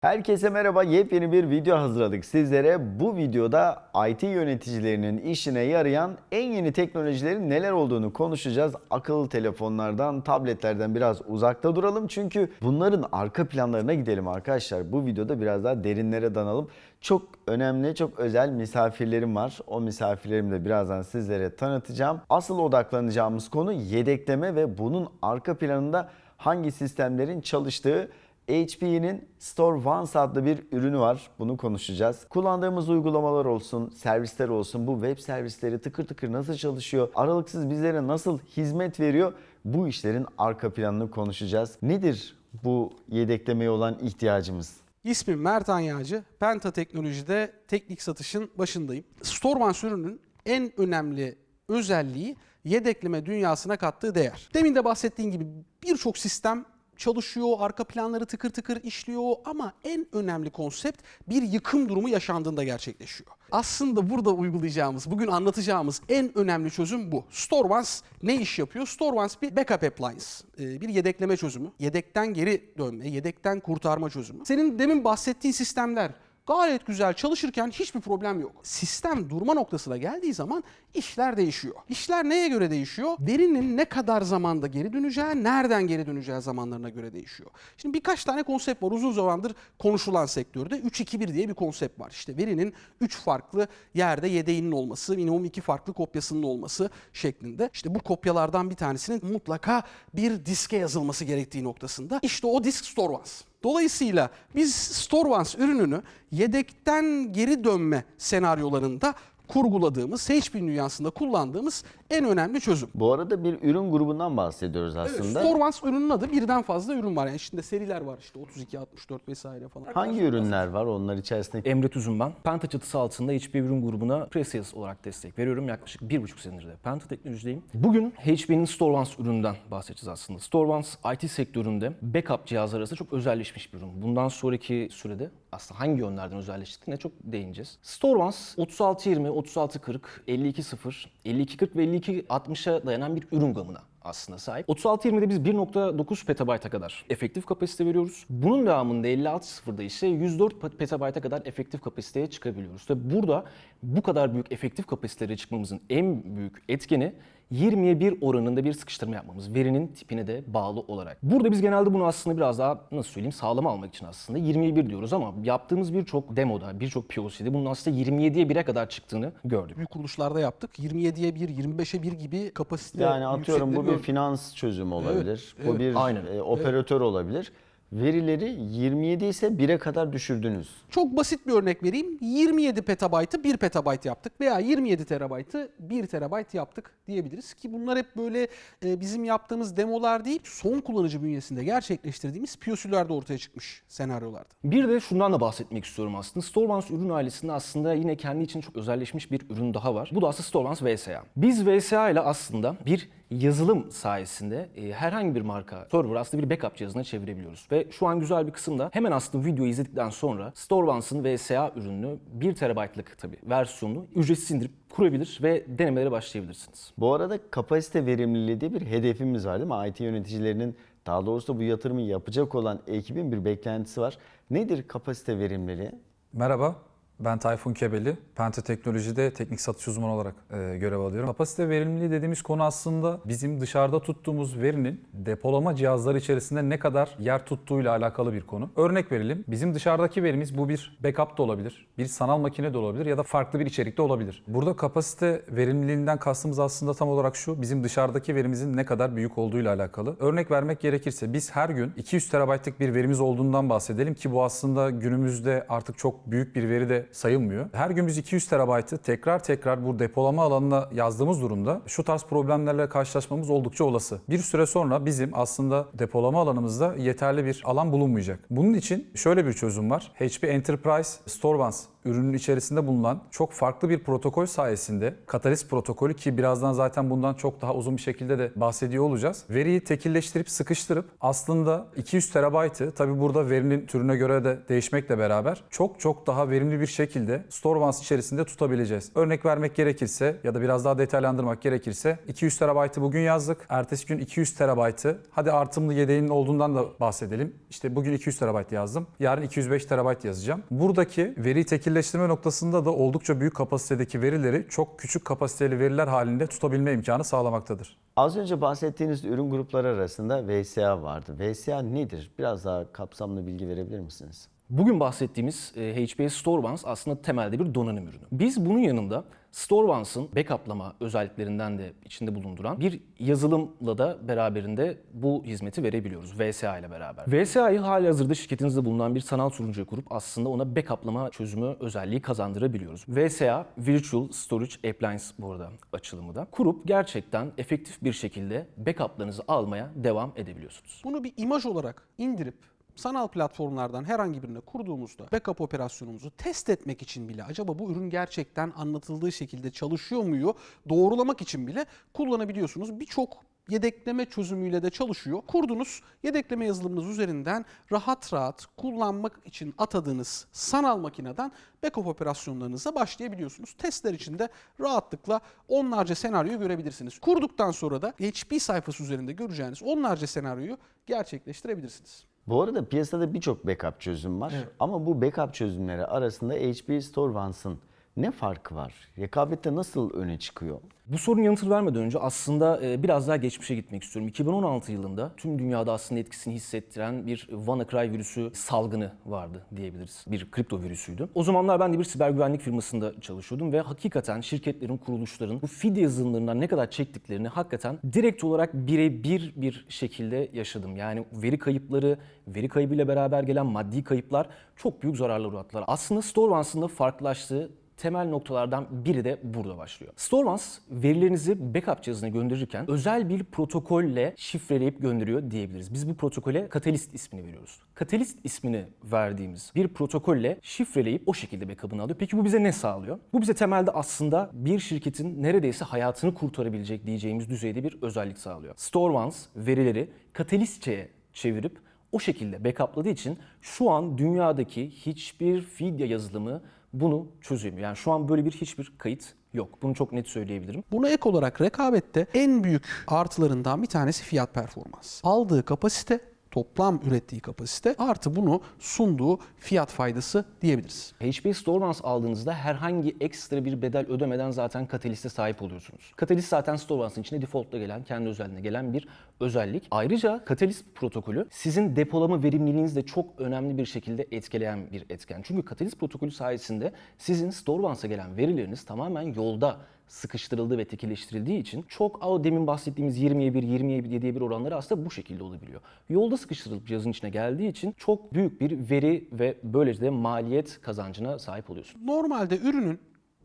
Herkese merhaba. Yepyeni bir video hazırladık sizlere. Bu videoda IT yöneticilerinin işine yarayan en yeni teknolojilerin neler olduğunu konuşacağız. Akıllı telefonlardan, tabletlerden biraz uzakta duralım. Çünkü bunların arka planlarına gidelim arkadaşlar. Bu videoda biraz daha derinlere danalım. Çok önemli, çok özel misafirlerim var. O misafirlerimi de birazdan sizlere tanıtacağım. Asıl odaklanacağımız konu yedekleme ve bunun arka planında hangi sistemlerin çalıştığı HP'nin Store Once adlı bir ürünü var. Bunu konuşacağız. Kullandığımız uygulamalar olsun, servisler olsun, bu web servisleri tıkır tıkır nasıl çalışıyor, aralıksız bizlere nasıl hizmet veriyor, bu işlerin arka planını konuşacağız. Nedir bu yedeklemeye olan ihtiyacımız? İsmim Mert Anyacı. Penta Teknoloji'de teknik satışın başındayım. Storman ürünün en önemli özelliği yedekleme dünyasına kattığı değer. Demin de bahsettiğim gibi birçok sistem çalışıyor, arka planları tıkır tıkır işliyor ama en önemli konsept bir yıkım durumu yaşandığında gerçekleşiyor. Aslında burada uygulayacağımız, bugün anlatacağımız en önemli çözüm bu. StoreOnce ne iş yapıyor? StoreOnce bir backup appliance, ee, bir yedekleme çözümü. Yedekten geri dönme, yedekten kurtarma çözümü. Senin demin bahsettiğin sistemler gayet güzel çalışırken hiçbir problem yok. Sistem durma noktasına geldiği zaman işler değişiyor. İşler neye göre değişiyor? Verinin ne kadar zamanda geri döneceği, nereden geri döneceği zamanlarına göre değişiyor. Şimdi birkaç tane konsept var. Uzun zamandır konuşulan sektörde 3-2-1 diye bir konsept var. İşte verinin 3 farklı yerde yedeğinin olması, minimum 2 farklı kopyasının olması şeklinde. İşte bu kopyalardan bir tanesinin mutlaka bir diske yazılması gerektiği noktasında. İşte o disk StoreOnce. Dolayısıyla biz StoreOnce ürününü yedekten geri dönme senaryolarında kurguladığımız, HP dünyasında kullandığımız en önemli çözüm. Bu arada bir ürün grubundan bahsediyoruz aslında. StoreOnce ürünün adı birden fazla ürün var. Yani içinde seriler var işte 32, 64 vesaire falan. Hangi ürünler var onlar içerisinde? Emre Tüzün ben. Penta çatısı altında HP ürün grubuna pre-sales olarak destek veriyorum. Yaklaşık bir buçuk senedir de Penta teknolojideyim. Bugün HP'nin StoreOnce ürününden bahsedeceğiz aslında. StoreOnce IT sektöründe backup cihazlar arasında çok özelleşmiş bir ürün. Bundan sonraki sürede aslında hangi yönlerden özelleştiğine çok değineceğiz. StoreOnce 3620, 3640, 5200, 5240 ve 5260'a dayanan bir ürün gamına aslında sahip. 3620'de biz 1.9 petabayta kadar efektif kapasite veriyoruz. Bunun devamında 56.0'da ise 104 petabayta kadar efektif kapasiteye çıkabiliyoruz. Ve burada bu kadar büyük efektif kapasitelere çıkmamızın en büyük etkeni 20'ye 1 oranında bir sıkıştırma yapmamız. Verinin tipine de bağlı olarak. Burada biz genelde bunu aslında biraz daha nasıl söyleyeyim sağlam almak için aslında 20'ye 1 diyoruz ama yaptığımız birçok demoda, birçok POC'de bunun aslında 27'ye 1'e kadar çıktığını gördük. Büyük kuruluşlarda yaptık. 27'ye 1, 25'e 1 gibi kapasite Yani atıyorum bu bir finans çözümü olabilir. bu evet. bir Aynen. e, operatör olabilir. Verileri 27 ise 1'e kadar düşürdünüz. Çok basit bir örnek vereyim. 27 petabaytı 1 petabayt yaptık veya 27 terabaytı 1 terabayt yaptık diyebiliriz ki bunlar hep böyle e, bizim yaptığımız demolar değil, son kullanıcı bünyesinde gerçekleştirdiğimiz POC'lerde ortaya çıkmış senaryolarda. Bir de şundan da bahsetmek istiyorum aslında. StoreOnce ürün ailesinde aslında yine kendi için çok özelleşmiş bir ürün daha var. Bu da aslında StoreOnce VSA. Biz VSA ile aslında bir yazılım sayesinde e, herhangi bir marka server aslında bir backup cihazına çevirebiliyoruz. Ve şu an güzel bir kısımda hemen aslında videoyu izledikten sonra StoreOnce'ın VSA ürününü 1 TB'lık tabii versiyonunu ücretsiz indirip kurabilir ve denemelere başlayabilirsiniz. Bu arada kapasite verimliliği diye bir hedefimiz var değil mi? IT yöneticilerinin daha doğrusu bu yatırımı yapacak olan ekibin bir beklentisi var. Nedir kapasite verimliliği? Merhaba, ben Tayfun Kebeli. Penta Teknoloji'de teknik satış uzmanı olarak e, görev alıyorum. Kapasite verimliliği dediğimiz konu aslında bizim dışarıda tuttuğumuz verinin depolama cihazları içerisinde ne kadar yer tuttuğuyla alakalı bir konu. Örnek verelim. Bizim dışarıdaki verimiz bu bir backup da olabilir, bir sanal makine de olabilir ya da farklı bir içerikte olabilir. Burada kapasite verimliliğinden kastımız aslında tam olarak şu. Bizim dışarıdaki verimizin ne kadar büyük olduğuyla alakalı. Örnek vermek gerekirse biz her gün 200 terabaytlık bir verimiz olduğundan bahsedelim ki bu aslında günümüzde artık çok büyük bir veri de sayılmıyor. Her gün biz 200 terabaytı tekrar tekrar bu depolama alanına yazdığımız durumda şu tarz problemlerle karşılaşmamız oldukça olası. Bir süre sonra bizim aslında depolama alanımızda yeterli bir alan bulunmayacak. Bunun için şöyle bir çözüm var. HP Enterprise StoreOnce ürünün içerisinde bulunan çok farklı bir protokol sayesinde katalist protokolü ki birazdan zaten bundan çok daha uzun bir şekilde de bahsediyor olacağız. Veriyi tekilleştirip sıkıştırıp aslında 200 terabaytı tabi burada verinin türüne göre de değişmekle beraber çok çok daha verimli bir şekilde Storevance içerisinde tutabileceğiz. Örnek vermek gerekirse ya da biraz daha detaylandırmak gerekirse 200 terabaytı bugün yazdık. Ertesi gün 200 terabaytı hadi artımlı yedeğinin olduğundan da bahsedelim. İşte bugün 200 terabayt yazdım. Yarın 205 terabayt yazacağım. Buradaki veri tekilleştirme noktasında da oldukça büyük kapasitedeki verileri çok küçük kapasiteli veriler halinde tutabilme imkanı sağlamaktadır. Az önce bahsettiğiniz ürün grupları arasında VSA vardı. VSA nedir? Biraz daha kapsamlı bilgi verebilir misiniz? Bugün bahsettiğimiz e, HPS Storevance aslında temelde bir donanım ürünü. Biz bunun yanında Storevance'ın backuplama özelliklerinden de içinde bulunduran bir yazılımla da beraberinde bu hizmeti verebiliyoruz VSA ile beraber. VSA'yı hali hazırda şirketinizde bulunan bir sanal sunucuya kurup aslında ona backuplama çözümü özelliği kazandırabiliyoruz. VSA Virtual Storage Appliance bu arada açılımı da. Kurup gerçekten efektif bir şekilde backuplarınızı almaya devam edebiliyorsunuz. Bunu bir imaj olarak indirip sanal platformlardan herhangi birine kurduğumuzda backup operasyonumuzu test etmek için bile acaba bu ürün gerçekten anlatıldığı şekilde çalışıyor muyu doğrulamak için bile kullanabiliyorsunuz. Birçok yedekleme çözümüyle de çalışıyor. Kurdunuz yedekleme yazılımınız üzerinden rahat rahat kullanmak için atadığınız sanal makineden backup operasyonlarınıza başlayabiliyorsunuz. Testler için de rahatlıkla onlarca senaryoyu görebilirsiniz. Kurduktan sonra da HP sayfası üzerinde göreceğiniz onlarca senaryoyu gerçekleştirebilirsiniz. Bu arada piyasada birçok backup çözüm var. Ama bu backup çözümleri arasında HP Storevance'ın ne farkı var? Rekabette nasıl öne çıkıyor? Bu sorunun yanıtını vermeden önce aslında e, biraz daha geçmişe gitmek istiyorum. 2016 yılında tüm dünyada aslında etkisini hissettiren bir WannaCry virüsü salgını vardı diyebiliriz. Bir kripto virüsüydü. O zamanlar ben de bir siber güvenlik firmasında çalışıyordum ve hakikaten şirketlerin, kuruluşların bu fidye yazılımlarından ne kadar çektiklerini hakikaten direkt olarak birebir bir şekilde yaşadım. Yani veri kayıpları, veri kaybıyla beraber gelen maddi kayıplar çok büyük zararlar uğrattılar. Aslında Storevance'ın da farklılaştığı temel noktalardan biri de burada başlıyor. Storevance verilerinizi backup cihazına gönderirken özel bir protokolle şifreleyip gönderiyor diyebiliriz. Biz bu protokole Catalyst ismini veriyoruz. Catalyst ismini verdiğimiz bir protokolle şifreleyip o şekilde backup'ını alıyor. Peki bu bize ne sağlıyor? Bu bize temelde aslında bir şirketin neredeyse hayatını kurtarabilecek diyeceğimiz düzeyde bir özellik sağlıyor. Storevance verileri Catalystçe'ye çevirip o şekilde backupladığı için şu an dünyadaki hiçbir fidye yazılımı bunu çözemiyor. Yani şu an böyle bir hiçbir kayıt yok. Bunu çok net söyleyebilirim. Buna ek olarak rekabette en büyük artılarından bir tanesi fiyat performans. Aldığı kapasite toplam ürettiği kapasite artı bunu sunduğu fiyat faydası diyebiliriz. HP Storevance aldığınızda herhangi ekstra bir bedel ödemeden zaten Catalyst'e sahip oluyorsunuz. Catalyst zaten Storevance'ın içinde default'ta gelen, kendi özelliğine gelen bir özellik. Ayrıca Catalyst protokolü sizin depolama verimliliğinizi de çok önemli bir şekilde etkileyen bir etken. Çünkü Catalyst protokolü sayesinde sizin Storevance'a gelen verileriniz tamamen yolda sıkıştırıldığı ve tekilleştirildiği için çok o demin bahsettiğimiz 20'ye 1, 20'ye 7'ye 1 oranları aslında bu şekilde olabiliyor. Yolda sıkıştırılıp cihazın içine geldiği için çok büyük bir veri ve böylece de maliyet kazancına sahip oluyorsun. Normalde ürünün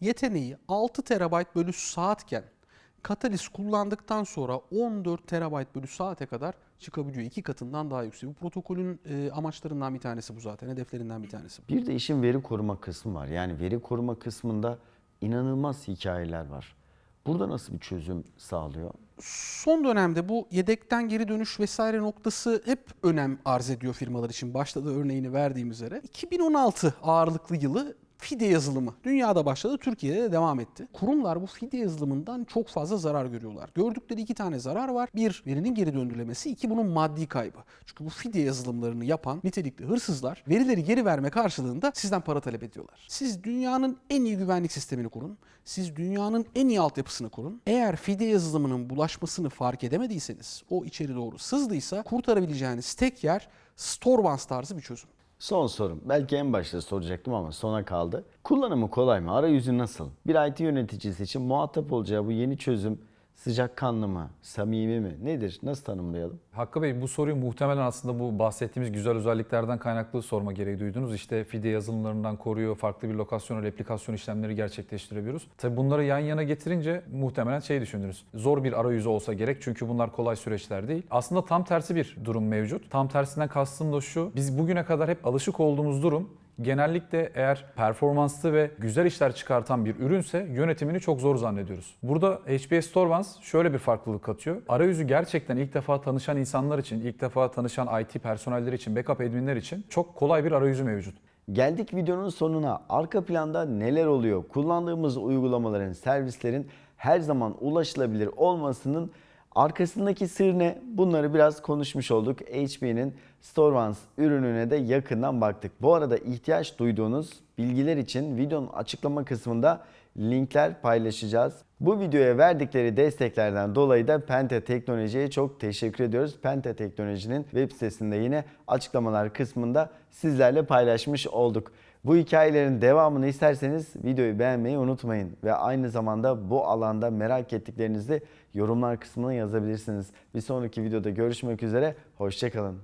yeteneği 6 terabayt bölü saatken Catalyst kullandıktan sonra 14 terabayt bölü saate kadar çıkabiliyor. İki katından daha yüksek. Bu protokolün e, amaçlarından bir tanesi bu zaten. Hedeflerinden bir tanesi. bu. Bir de işin veri koruma kısmı var. Yani veri koruma kısmında inanılmaz hikayeler var. Burada nasıl bir çözüm sağlıyor? Son dönemde bu yedekten geri dönüş vesaire noktası hep önem arz ediyor firmalar için. Başta da örneğini verdiğim üzere. 2016 ağırlıklı yılı fidye yazılımı dünyada başladı, Türkiye'de de devam etti. Kurumlar bu fidye yazılımından çok fazla zarar görüyorlar. Gördükleri iki tane zarar var. Bir, verinin geri döndürülemesi. iki bunun maddi kaybı. Çünkü bu fidye yazılımlarını yapan nitelikli hırsızlar verileri geri verme karşılığında sizden para talep ediyorlar. Siz dünyanın en iyi güvenlik sistemini kurun. Siz dünyanın en iyi altyapısını kurun. Eğer fidye yazılımının bulaşmasını fark edemediyseniz, o içeri doğru sızdıysa kurtarabileceğiniz tek yer Storevance tarzı bir çözüm. Son sorum. Belki en başta soracaktım ama sona kaldı. Kullanımı kolay mı? Arayüzü nasıl? Bir IT yöneticisi için muhatap olacağı bu yeni çözüm sıcakkanlı mı? Samimi mi? Nedir? Nasıl tanımlayalım? Hakkı Bey bu soruyu muhtemelen aslında bu bahsettiğimiz güzel özelliklerden kaynaklı sorma gereği duydunuz. İşte fidye yazılımlarından koruyor, farklı bir lokasyon, replikasyon işlemleri gerçekleştirebiliyoruz. Tabii bunları yan yana getirince muhtemelen şey düşündünüz. Zor bir arayüzü olsa gerek çünkü bunlar kolay süreçler değil. Aslında tam tersi bir durum mevcut. Tam tersinden kastım da şu. Biz bugüne kadar hep alışık olduğumuz durum Genellikle eğer performanslı ve güzel işler çıkartan bir ürünse yönetimini çok zor zannediyoruz. Burada HPS Storevands şöyle bir farklılık katıyor. Arayüzü gerçekten ilk defa tanışan insanlar için, ilk defa tanışan IT personelleri için, backup adminler için çok kolay bir arayüzü mevcut. Geldik videonun sonuna. Arka planda neler oluyor? Kullandığımız uygulamaların, servislerin her zaman ulaşılabilir olmasının arkasındaki sır ne? Bunları biraz konuşmuş olduk. HP'nin Storevands ürününe de yakından baktık. Bu arada ihtiyaç duyduğunuz bilgiler için videonun açıklama kısmında linkler paylaşacağız. Bu videoya verdikleri desteklerden dolayı da Pente Teknoloji'ye çok teşekkür ediyoruz. Pente Teknoloji'nin web sitesinde yine açıklamalar kısmında sizlerle paylaşmış olduk. Bu hikayelerin devamını isterseniz videoyu beğenmeyi unutmayın ve aynı zamanda bu alanda merak ettiklerinizi yorumlar kısmına yazabilirsiniz. Bir sonraki videoda görüşmek üzere, hoşçakalın.